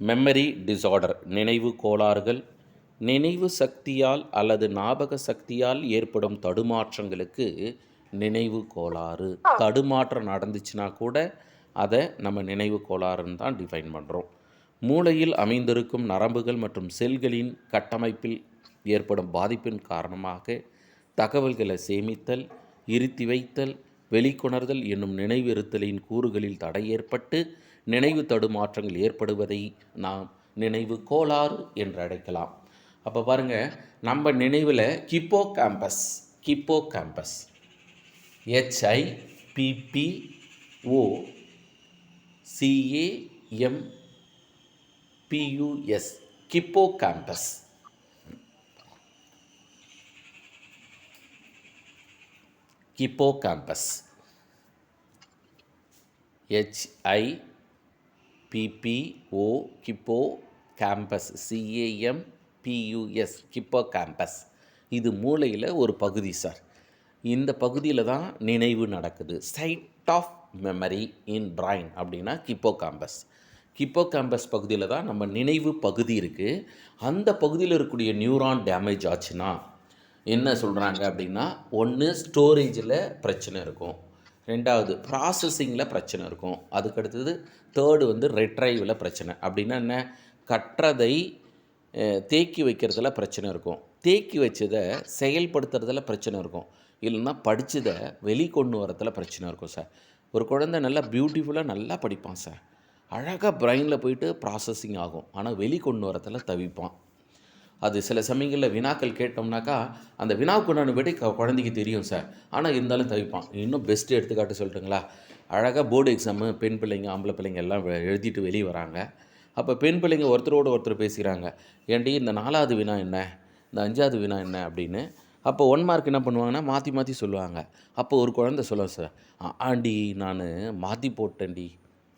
Memory disorder நினைவு கோளாறுகள். நினைவு சக்தியால் அல்லது ஞாபக சக்தியால் ஏற்படும் தடுமாற்றங்களுக்கு நினைவு கோளாறு. தடுமாற்றம் நடந்துச்சுன்னா கூட அதை நம்ம நினைவு கோளாறுன்னு தான் டிஃபைன் பண்ணுறோம் மூளையில் அமைந்திருக்கும் நரம்புகள் மற்றும் செல்களின் கட்டமைப்பில் ஏற்படும் பாதிப்பின் காரணமாக தகவல்களை சேமித்தல் இருத்தி வைத்தல் வெளிக்கொணர்தல் என்னும் நினைவிருத்தலின் கூறுகளில் தடை ஏற்பட்டு நினைவு தடுமாற்றங்கள் ஏற்படுவதை நாம் நினைவு கோளாறு என்று அழைக்கலாம். அப்போ பாருங்கள் நம்ம நினைவில் hippocampus hippocampus HIPPO CAM PUS hippocampus hippocampus HI PPO hippocampus CAM PUS hippocampus இது மூளையில் ஒரு பகுதி சார். இந்த பகுதியில் தான் நினைவு நடக்குது. Site of memory in brain அப்படின்னா கிப்போ கேம்பஸ் கிப்போ கேம்பஸ் பகுதியில் தான் நம்ம நினைவு பகுதி இருக்குது அந்த பகுதியில் இருக்கக்கூடிய நியூரான் டேமேஜ் ஆச்சுன்னா என்ன சொல்கிறாங்க அப்படின்னா ஒன்று ஸ்டோரேஜில் பிரச்சனை இருக்கும். ரெண்டாவது ப்ராசஸிங்கில் பிரச்சனை இருக்கும். அதுக்கடுத்தது தேர்டு வந்து ரெட்ரைவில் பிரச்சனை. அப்படின்னா என்ன? கற்றதை தேக்கி வைக்கிறதுல பிரச்சனை இருக்கும். தேக்கி வச்சதை செயல்படுத்துறதுல பிரச்சனை இருக்கும். இல்லைன்னா படித்ததை வெளிக்கொண்டு வரதில் பிரச்சனை இருக்கும் சார் ஒரு குழந்தை நல்லா பியூட்டிஃபுல்லாக நல்லா படிப்பான் சார் அழகாக பிரெயினில் போயிட்டு ப்ராசஸிங் ஆகும். ஆனால் வெளிக்கொண்டு வரத்தில் தவிப்பான். அது சில சமயங்களில் வினாக்கள் கேட்டோம்னாக்கா அந்த வினாவுக்குண்டான விடை குழந்தைக்கு தெரியும் சார். ஆனால் இருந்தாலும் தவிப்பான். இன்னும் பெஸ்ட்டு எடுத்துக்காட்டு சொல்லட்டுங்களா? அழகாக போர்டு எக்ஸாமு பெண் பிள்ளைங்க ஆம்பளை பிள்ளைங்க எல்லாம் எழுதிட்டு வெளியே வராங்க. அப்போ பெண் பிள்ளைங்க ஒருத்தரோட ஒருத்தர் பேசுகிறாங்க ஏன்டி இந்த நாலாவது வினா என்ன? இந்த அஞ்சாவது வினா என்ன? அப்படின்னு. அப்போ ஒன் மார்க் என்ன பண்ணுவாங்கன்னா மாற்றி மாற்றி சொல்லுவாங்க. அப்போ ஒரு குழந்தை சொல்லும் சார் ஆண்டி நான் மாற்றி போட்டேன்டி.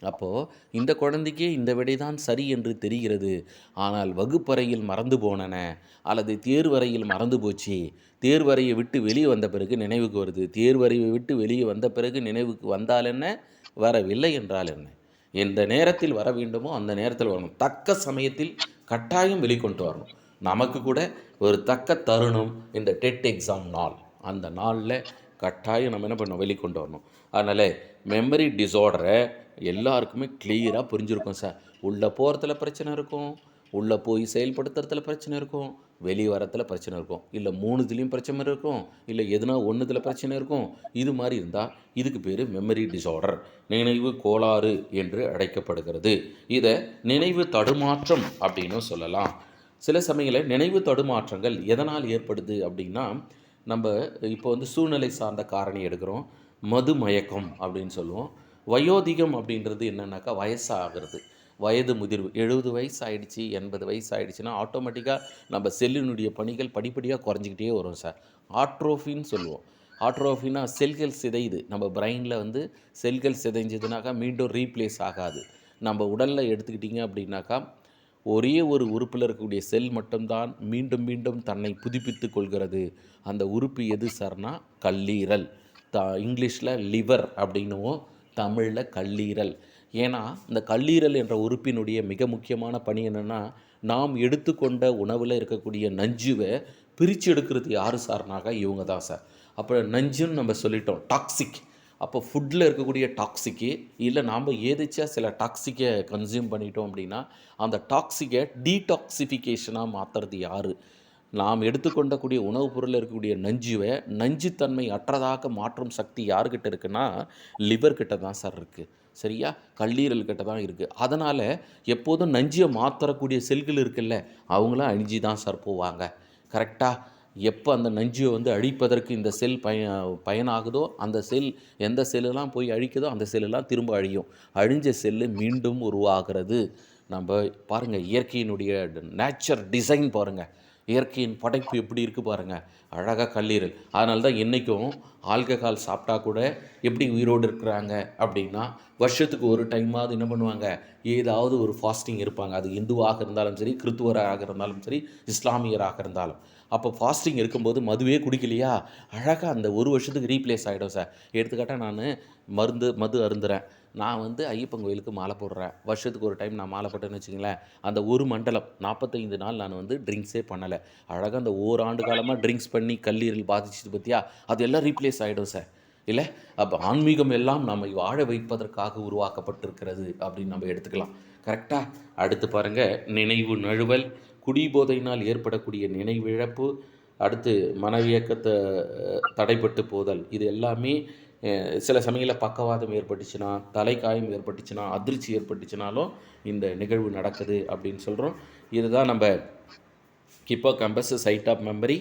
அப்போது இந்த குழந்தைக்கே இந்த விடைதான் சரி என்று தெரிகிறது. ஆனால் வகுப்பறையில் மறந்து போனன அல்லது தேர்வறையில் மறந்து போச்சு. தேர்வறையை விட்டு வெளியே வந்த பிறகு நினைவுக்கு வருது. தேர்வறையை விட்டு வெளியே வந்த பிறகு நினைவுக்கு வந்தால் என்ன? வரவில்லை என்றால் என்ன? எந்த நேரத்தில் வர வேண்டுமோ அந்த நேரத்தில் வரணும். தக்க சமயத்தில் கட்டாயம் வெளிக்கொண்டு வரணும். நமக்கு கூட ஒரு தக்க தருணம் இந்த டெட் எக்ஸாம் நாள். அந்த நாளில் கட்டாயம் நம்ம என்ன பண்ணணும்? வெளிக்கொண்டு வரணும். அதனால் மெமரி டிஸார்டரை எல்லாருக்குமே கிளியராக புரிஞ்சுருக்கும் சார் உள்ளே போகிறதுல பிரச்சனை இருக்கும். உள்ளே போய் செயல்படுத்துறதுல பிரச்சனை இருக்கும். வெளியே வரத்தில் பிரச்சனை இருக்கும். இல்லை மூணுத்துலேயும் பிரச்சனை இருக்கும். இல்லை எதுனா ஒன்றுத்தில் பிரச்சனை இருக்கும். இது மாதிரி இருந்தால் இதுக்கு பேர் மெமரி டிஸார்டர் நினைவு கோளாறு என்று அழைக்கப்படுகிறது. இதை நினைவு தடுமாற்றம் அப்படின்னு சொல்லலாம். சில சமயங்களில் நினைவு தடுமாற்றங்கள் எதனால் ஏற்படுது அப்படின்னா நம்ம இப்போ வந்து சூழ்நிலை சார்ந்த காரணி எடுக்கிறோம். மது மயக்கம் அப்படின்னு சொல்லுவோம். வயோதிகம் அப்படின்றது என்னன்னாக்கா வயசாகிறது. வயது முதிர்வு. எழுபது வயசு ஆகிடுச்சி எண்பது வயசு ஆகிடுச்சின்னா ஆட்டோமேட்டிக்காக நம்ம செல்லினுடைய பணிகள் படிப்படியாக குறைஞ்சிக்கிட்டே வரும் சார். ஆட்ரோஃபின்னு சொல்லுவோம். ஆட்ரோஃபின்னா செல்கள் சிதையுது. நம்ம பிரெயினில் வந்து செல்கள் சிதைஞ்சதுனாக்கா மீண்டும் ரீப்ளேஸ் ஆகாது. நம்ம உடலில் எடுத்துக்கிட்டிங்க அப்படின்னாக்கா ஒரே ஒரு உறுப்பில் இருக்கக்கூடிய செல் மட்டும்தான் மீண்டும் மீண்டும் தன்னை புதுப்பித்து கொள்கிறது. அந்த உறுப்பு எது சார்னா கல்லீரல். த இங்கிலீஷில் லிவர் அப்படின்னுவோம் தமிழில் கல்லீரல். ஏன்னா இந்த கல்லீரல் என்ற உறுப்பினுடைய மிக முக்கியமான பணி என்னென்னா நாம் எடுத்துக்கொண்ட உணவில் இருக்கக்கூடிய நஞ்சுவை பிரித்து எடுக்கிறது யார் சார்னாக? இவங்க தான் சார். அப்போ நஞ்சுன்னு நம்ம சொல்லிட்டோம் டாக்ஸிக். அப்போ ஃபுட்டில் இருக்கக்கூடிய டாக்ஸிக்கு இல்லை நாம் ஏதிச்சா சில டாக்ஸிக்கை கன்சியூம் பண்ணிட்டோம் அப்படின்னா அந்த டாக்ஸிக்கை டீடாக்சிஃபிகேஷனாக மாற்றுறது யார்? நாம் எடுத்துக்கொண்டக்கூடிய உணவுப் பொருளில் இருக்கக்கூடிய நஞ்சுவை நஞ்சுத்தன்மை அற்றதாக மாற்றும் சக்தி யாருக்கிட்ட இருக்குன்னா லிவர் கிட்ட தான் சார் இருக்குது சரியா? கல்லீரல் கிட்ட தான் இருக்குது அதனால் எப்போதும் நஞ்சியை மாற்றக்கூடிய செல்கள் இருக்குல்ல அவங்களாம் அழிஞ்சு தான் சார் போவாங்க. கரெக்டாக எப்போ அந்த நஞ்சியை வந்து அழிப்பதற்கு இந்த செல் பய பயனாகுதோ அந்த செல் எந்த செல்லெல்லாம் போய் அழிக்குதோ அந்த செல்லெல்லாம் திரும்ப அழியும். அழிஞ்ச செல்லு மீண்டும் உருவாகிறது. நம்ம பாருங்கள் இயற்கையினுடைய நேச்சர் டிசைன் பாருங்கள் இயற்கையின் படைப்பு எப்படி இருக்குது பாருங்கள் அழகாக கல்லீரல். அதனால தான் இன்றைக்கும் ஆல்கஹால் சாப்பிட்டா கூட எப்படி உயிரோடு இருக்கிறாங்க அப்படின்னா வருஷத்துக்கு ஒரு டைமாவது என்ன பண்ணுவாங்க? ஏதாவது ஒரு ஃபாஸ்டிங் இருப்பாங்க. அது இந்துவாக இருந்தாலும் சரி கிறித்துவராக இருந்தாலும் சரி இஸ்லாமியராக இருந்தாலும். அப்போ ஃபாஸ்டிங் இருக்கும்போது மதுவே குடிக்கலையா? அழகாக அந்த ஒரு வருஷத்துக்கு ரீப்ளேஸ் ஆகிடும் சார் எடுத்துக்காட்டாக நான் மருந்து மது அருந்துறேன். நான் வந்து ஐயப்பன் கோயிலுக்கு மாலை போடுறேன். வருஷத்துக்கு ஒரு டைம் நான் மாலை போட்டேன்னு வச்சுங்களேன் அந்த ஒரு மண்டலம் நாற்பத்தைந்து நாள் நான் வந்து ட்ரிங்க்ஸே பண்ணலை. அழகாக அந்த ஓராண்டு காலமாக ட்ரிங்க்ஸ் பண்ணி கல்லீரல் பாதிச்சது பற்றியா அது எல்லாம் ரீப்ளேஸ் ஆகிடும் சார் இல்லை? அப்போ ஆன்மீகம் எல்லாம் நம்மை வாழ வைப்பதற்காக உருவாக்கப்பட்டிருக்கிறது அப்படின்னு நம்ம எடுத்துக்கலாம். கரெக்டாக அடுத்து பாருங்கள் நினைவு நழுவல். குடிபோதையினால் ஏற்படக்கூடிய நினைவிழப்பு அடுத்து மனவியக்கத்தை தடைப்பட்டு போதல் இது எல்லாமே சில சமயங்களில் பக்கவாதம் ஏற்பட்டுச்சுன்னா தலைக்காயம் ஏற்பட்டுச்சுன்னா அதிர்ச்சி ஏற்பட்டுச்சுனாலும் இந்த நிகழ்வு நடக்குது அப்படின்னு சொல்கிறோம் இதுதான் நம்ம hippocampus side of memory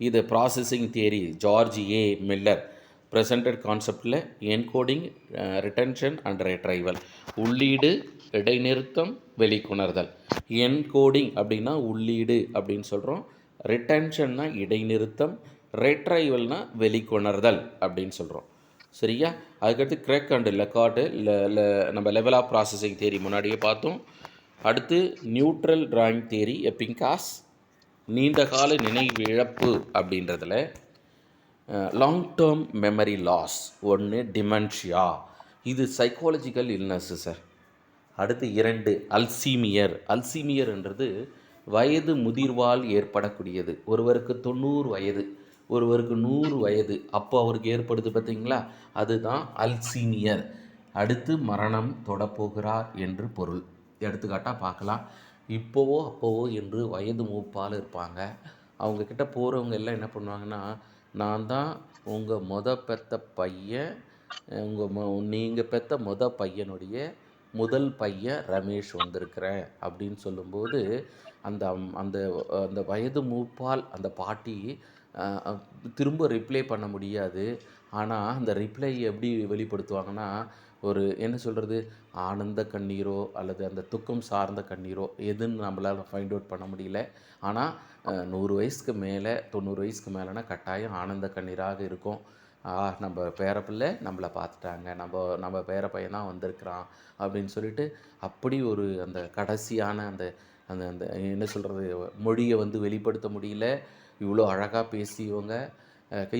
இது processing theory George A Miller. Presented கான்செப்டில் என்கோடிங் ரிட்டன்ஷன் அண்ட் ரெட்ரைவல் உள்ளீடு இடைநிறுத்தம் வெளிக்கொணர்தல். என்கோடிங் அப்படின்னா உள்ளீடு அப்படின்னு சொல்கிறோம் ரிட்டன்ஷன்னா இடைநிறுத்தம் ரெட்ரைவல்னா வெளிக்கொணர்தல் அப்படின்னு சொல்கிறோம் சரியா? அதுக்கடுத்து கிரெக் அண்டு லெக்கார்டு நம்ம லெவல் ஆஃப் ப்ராசஸிங் தேரி முன்னாடியே பார்த்தோம். அடுத்து நியூட்ரல் டிராயிங் தேரி எப்பிங்காஸ் நீண்டகால நினைவு இழப்பு அப்படின்றதுல லாங் டேர்ம் மெமரி லாஸ் ஒன்று டிமென்ஷியா இது சைக்காலஜிக்கல் இல்னஸ்ஸு சார் அடுத்து இரண்டு அல்சீமியர் அல்சீமியர்ன்றது வயது முதிர்வால் ஏற்படக்கூடியது. ஒருவருக்கு தொண்ணூறு வயது ஒருவருக்கு நூறு வயது. அப்போ அவருக்கு ஏற்படுது பார்த்தீங்களா? அதுதான் அல்சீமியர் அடுத்து மரணம் தொடப்போகிறார் என்று பொருள். எடுத்துக்காட்டாக பார்க்கலாம். இப்போவோ அப்போவோ என்று வயது மூப்பால் இருப்பாங்க. அவங்கக்கிட்ட போகிறவங்க எல்லாம் என்ன பண்ணுவாங்கன்னா நான் தான் உங்கள் மொத பெத்த பையன் உங்கள் மொ நீங்கள் பெத்த மொத பையனுடைய முதல் பையன் ரமேஷ் வந்திருக்கிறேன் அப்படின்னு சொல்லும்போது அந்த அந்த அந்த வயது மூப்பால் அந்த பாட்டி திரும்ப ரிப்ளை பண்ண முடியாது. ஆனால் அந்த ரிப்ளை எப்படி வெளிப்படுத்துவாங்கன்னா ஒரு என்ன சொல்கிறது ஆனந்த கண்ணீரோ அல்லது அந்த துக்கம் சார்ந்த கண்ணீரோ எதுன்னு நம்மளால் ஃபைண்ட் அவுட் பண்ண முடியல. ஆனால் நூறு வயசுக்கு மேலே தொண்ணூறு வயசுக்கு மேலேனா கட்டாயம் ஆனந்த கண்ணீராக இருக்கும். ஆ நம்ம பேரப்பிள்ளை நம்மளை பார்த்துட்டாங்க நம்ம நம்ம பேர பையன் தான் வந்திருக்கிறான் அப்படின்னு சொல்லிட்டு அப்படி ஒரு அந்த கடைசியான அந்த அந்த அந்த என்ன சொல்கிறது மொழியை வந்து வெளிப்படுத்த முடியல. இவ்வளோ அழகாக பேசியவங்க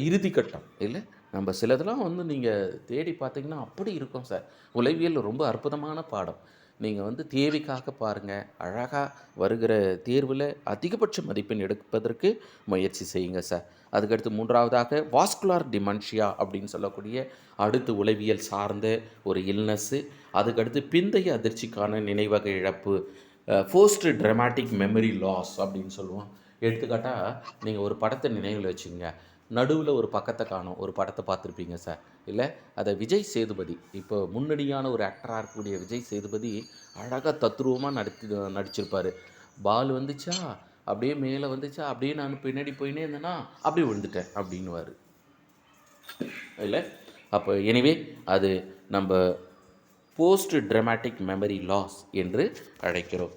இறுதி கட்டம் இல்லை? நம்ம சிலதெல்லாம் வந்து நீங்கள் தேடி பார்த்தீங்கன்னா அப்படி இருக்கும் சார். உளவியல் ரொம்ப அற்புதமான பாடம். நீங்கள் வந்து தேவைக்காக பாருங்கள் அழகாக வருகிற தேர்வில் அதிகபட்ச மதிப்பெண் எடுப்பதற்கு முயற்சி செய்யுங்க சார். அதுக்கடுத்து மூன்றாவதாக வாஸ்குலார் டிமென்ஷியா அப்படின்னு சொல்லக்கூடிய அடுத்து உளவியல் சார்ந்த ஒரு இல்னஸ்ஸு அதுக்கடுத்து பிந்தைய அதிர்ச்சிக்கான நினைவக இழப்பு ஃபோஸ்ட் ட்ரமாட்டிக் மெமரி லாஸ் அப்படின்னு சொல்லுவோம். எடுத்துக்காட்டாக நீங்கள் ஒரு படத்தை நினைவில் வச்சுங்க நடுவில் ஒரு பக்கத்தை காணும் ஒரு படத்தை பார்த்துருப்பீங்க சார். இல்லை அதை விஜய் சேதுபதி இப்போ முன்னணியான ஒரு ஆக்டராக இருக்கக்கூடிய விஜய் சேதுபதி அழகாக தத்ரூபமாக நடித்து நடிச்சிருப்பார். பால் வந்துச்சா? அப்படியே மேலே வந்துச்சா? அப்படியே நான் பின்னாடி போயினே இருந்தேன்னா அப்படியே விழுந்துட்டேன் அப்படின்னுவார். இல்லை? அப்போ எனிவே அது நம்ம போஸ்ட் ட்ரமாட்டிக் மெமரி லாஸ் என்று அழைக்கிறோம்.